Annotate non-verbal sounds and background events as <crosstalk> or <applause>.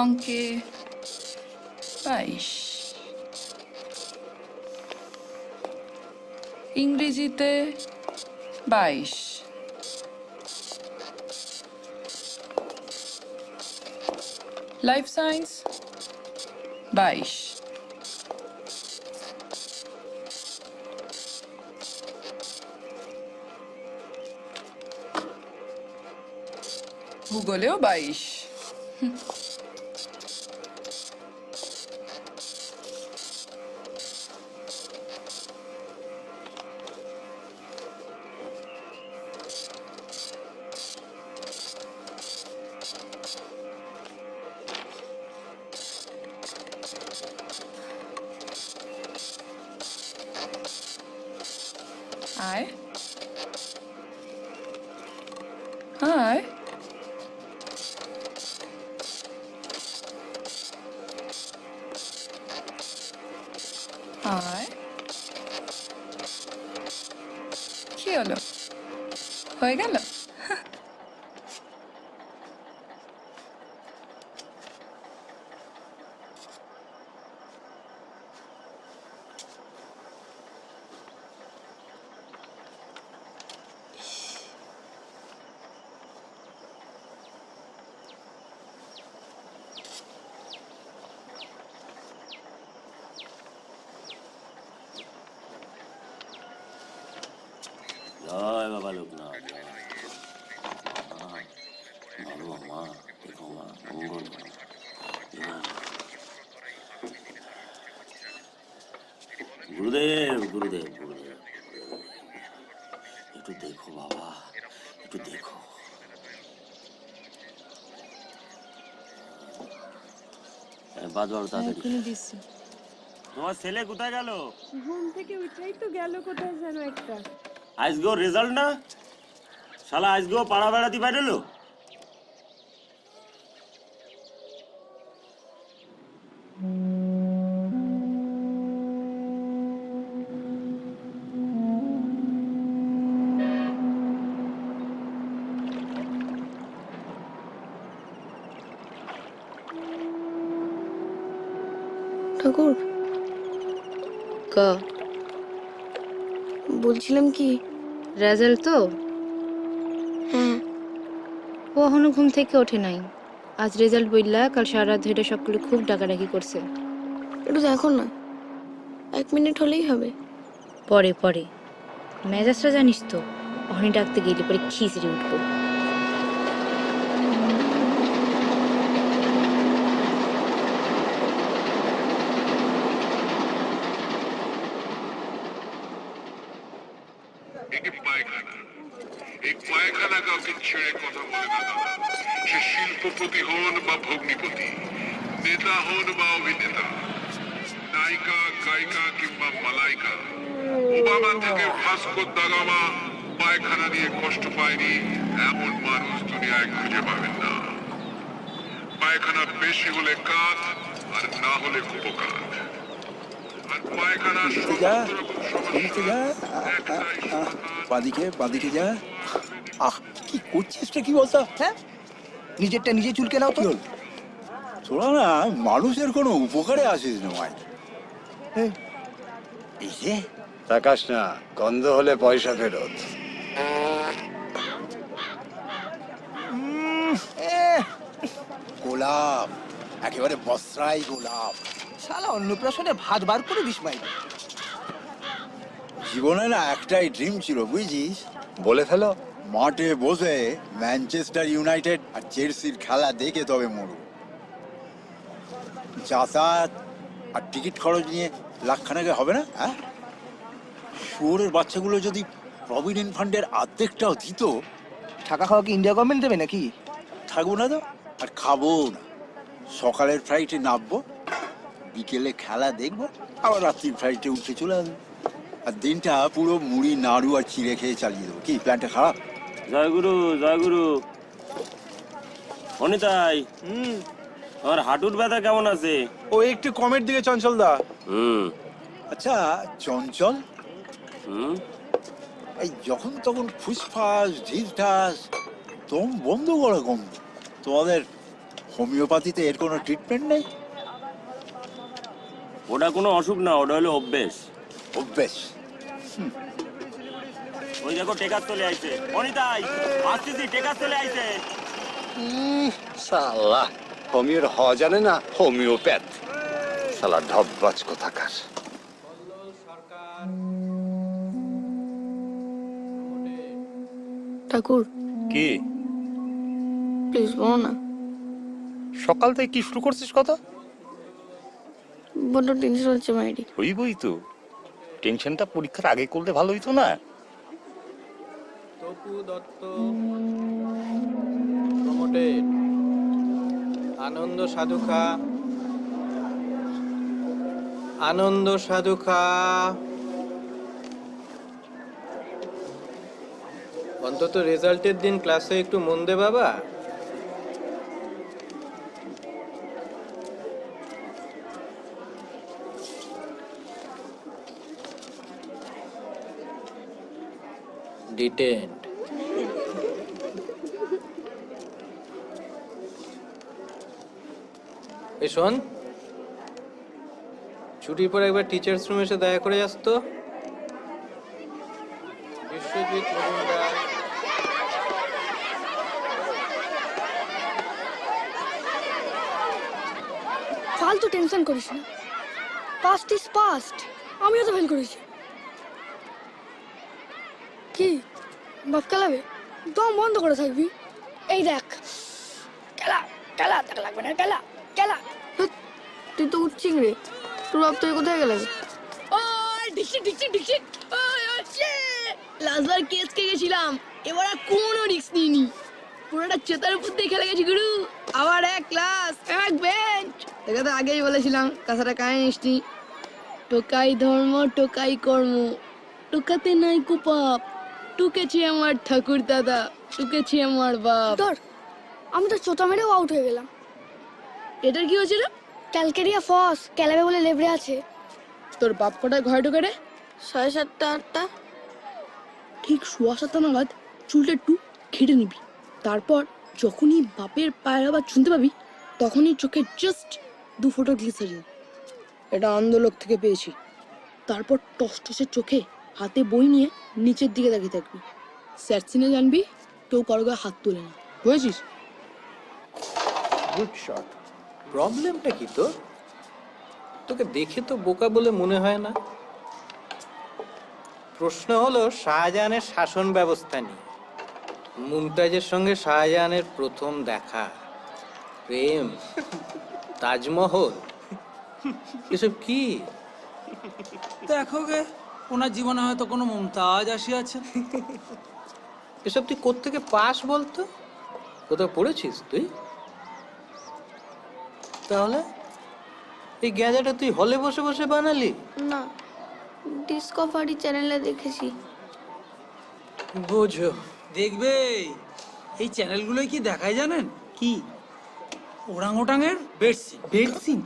অঙ্কে বাইশ। ইংরেজিতে বাইশ লাইফ সায়েন্স বাইশ ভূগোলেও বাইশ আয় আয় আয় কি হলো হয়ে গেল ভালো মা দেখো মা মঙ্গল মা। জয়। গুরুদেব গুরুদেব গুরুদেব। একটু দেখো বাবা একটু দেখো। তাড়াতাড়ি। তোমার ছেলে কোথায় গেল? ঘুম থেকে উঠেই তো গেল কোথায় যেন একটা। আজকেও রেজাল্ট না? শালা আজকেও পাড়া বেড়াতে বাইরেলো ঠাকুর? ক। বলছিলাম কি? রেজাল্ট তো? হ্যাঁ। ও এখনও ঘুম থেকে ওঠে নাই। আজ রেজাল্ট বললা কাল সারা রাত ধরে সকলে খুব ডাকাডাকি করছে। একটু দেখো না। এক মিনিট হলেই হবে। পরে পরে। মেজাজটা জানিস তো অহনি ডাকতে গেলে পরে খিচড়ি উঠবো। পায়খানা। এই পায়খানা কাউকে ছেড়ে কথা বলে না দাদা। সে শিল্পপতি হন বা ভগ্নিপতি নেতা হন বা অভিনেতা নায়িকা গায়িকা কিংবা মালাইকা ওবামা থেকে ভাস্কো দাগামা পায়খানা নিয়ে কষ্ট পায়নি এমন মানুষ দুনিয়ায় খুঁজে পাবেন না। পায়খানা বেশি হলে কাত আর না হলে কুপকাত। আর পায়খানা সমস্ত রকম সমস্যা একটাই সমাধান। বাদিকে বাদিকে যা। আহ কি করছিস রে কি বলতো হ্যাঁ? নিজেরটা নিজে চুলকে নাও তো। তোরা না মানুষের কোনো উপকারে আসিস না ভাই। এই যে তাকাস না গন্ধ হলে পয়সা ফেরত। গোলাপ একেবারে বস্ত্রাই গোলাপ। শালা অন্নপ্রাশনে ভাত বার করে দিস ভাই। জীবনে না একটাই ড্রিম ছিল বুঝিস? বলে ফেলো মাঠে বসে ম্যানচেস্টার ইউনাইটেড আর চেলসির খেলা দেখে তবে মরু যাতায়াত আর টিকিট খরচ নিয়ে লাখখানেকে হবে না হ্যাঁ? শুয়োরের বাচ্চাগুলো যদি প্রভিডেন্ট ফান্ডের অর্ধেকটাও দিত টাকা খাওয়া কি ইন্ডিয়া গভর্নমেন্ট দেবে নাকি? থাকব না তো আর খাব না। সকালের ফ্লাইটে নামবো বিকেলে খেলা দেখব আবার রাত্রির ফ্লাইটে উঠে চলে আসব। আর দিনটা পুরো মুড়ি নাড়ু আর চিড়ে খেয়ে চালিয়ে দেবো। কি প্ল্যানটা খারাপ? জয় গুরু জয় গুরু অনিতাই আমার হাঁটুর ব্যথা কেমন আছে? ও একটু কমের দিকে চঞ্চল দা। হুম। আচ্ছা চঞ্চল? হুম। এই যখন তখন ফুসফাস ঢিস ঢাস দম বন্ধ করো কম তোমাদের হোমিওপ্যাথিতে এর কোনো ট্রিটমেন্ট নেই? ওটা কোনো অসুখ না ওটা হলো অভ্যেস। অভ্যেস। ওই দেখো টেকার চলে আইছে। অনিতাই আসতেছি টেকার চলে আইছে। সালা হোমিওর হ জানে না হোমিওপ্যাথ। সালা ঢপবাজ কোথাকার। ঠাকুর। কি? প্লিজ বলো না। সকাল থেকে কি শুরু করছিস কথা বড্ড টেনশন হচ্ছে মাইরি। হইবই তো। টেনশনটা পরীক্ষার আগে করলে ভালো হইতো না? তপু দত্ত প্রমোটেড আনন্দ সাধুখা আনন্দ সাধুখা। অন্তত রেজাল্টের দিন ক্লাসে একটু মন দে বাবা। ডিটেন্ড এ শোন, ছুটির পর একবার টিচার্স রুমে এসে দেখা করে যাস তো। বিশ্বজিৎ ফালতু টেনশন করিস না। পাস্ট ইজ পাস্ট আমিও তো ফেল করেছি। কি? বাপ খেলাবে দম বন্ধ করে থাকবি? এই দেখ। খেলা খেলা দেখা লাগবে না খেলা খেলা তুই তো উঠছিস রে। তোর বাপ তুই কোথায় গেলে? লাস্টবার কেস কে গেছিলাম। এবার আর কোনো রিস্ক নিইনি। পুরোটা চেতার উপর দিয়ে খেলে গেছি গুরু। আবার এক ক্লাস এক বেঞ্চ দেখে তো আগেই বলেছিলাম কাঁসাটা কায় নিসনি? টোকাই ধর্ম টোকাই কর্ম। টোকাতে নাই কো পাপ টুকেছি আমার ঠাকুর দাদা টুকেছি আমার বাপ। ধর আমি তো চোতা মেরেও আউট হয়ে গেলাম। এটার কি হয়েছিল? ক্যালকেরিয়া ফস ক্যালাবে বলে লেবড়ে আছে। তোর বাপ কটায় ঘরে ঢুকে রে? সাড়ে সাতটা আটটা। ঠিক সোয়া সাতটা নাগাদ চুলটা একটু খেটে নিবি। তারপর যখনই বাপের পায়ের আবার শুনতে পাবি তখনই চোখে জাস্ট দু ফোঁটা গ্লিসারিন এটা আন্দোলক থেকে পেয়েছি। তারপর টসটসে চোখে হাতে বই নিয়ে নিচের দিকে তাকিয়ে থাকবি। স্যার সিনে জানবি কেউ কারও গায়ে হাত তোলে না। বুঝেছিস? গুড শট প্রবলেমটা কি তোর? তোকে দেখে তো বোকা বলে মনে হয় না। প্রশ্ন হলো শাহজাহানের শাসন ব্যবস্থা নিয়ে। মুমতাজের সঙ্গে শাহজাহানের প্রথম দেখা। প্রেম তাজমহল। এসব কি? দেখো গে। ওনার জীবনে হয়তো কোনো মমতাজ আসিয়াছে। <laughs> এসব তুই কোত্থেকে পাস বলতো? কোথাও পড়েছিস তুই? তাহলে এই গ্যাজাটা তুই হলে বসে বসে বানালি? না ডিসকভারি চ্যানেলে দেখেছি। বোঝো। দেখবে এই চ্যানেলগুলোই কি দেখায় জানেন? কি? ওরাং ওটাঙের বেডসিন বেডসিন